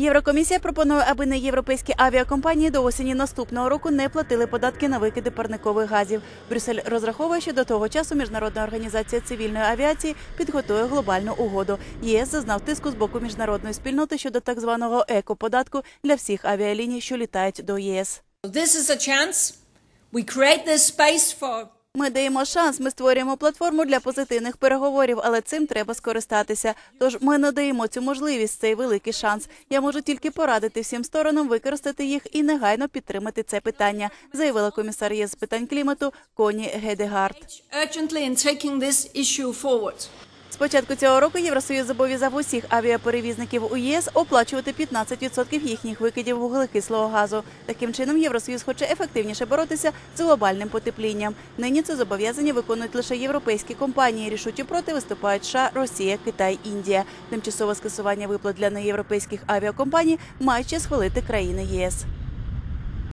Єврокомісія пропонує, аби неєвропейські авіакомпанії до осені наступного року не платили податки на викиди парникових газів. Брюссель розраховує, що до того часу Міжнародна організація цивільної авіації підготує глобальну угоду. ЄС зазнав тиску з боку міжнародної спільноти щодо так званого екоподатку для всіх авіаліній, що літають до ЄС. This is a chance. We create this for Ми даємо шанс, ми створюємо платформу для позитивних переговорів, але цим треба скористатися. Тож ми надаємо цю можливість, цей великий шанс. Я можу тільки порадити всім сторонам використати їх і негайно підтримати це питання, заявила комісар ЄС з питань клімату Коні Гедегард. З початку цього року Євросоюз зобов'язав усіх авіаперевізників у ЄС оплачувати 15% їхніх викидів вуглекислого газу. Таким чином, Євросоюз хоче ефективніше боротися з глобальним потеплінням. Нині це зобов'язання виконують лише європейські компанії. Рішучі проти виступають США, Росія, Китай, Індія. Тимчасове скасування виплат для неєвропейських авіакомпаній мають ще схвалити країни ЄС.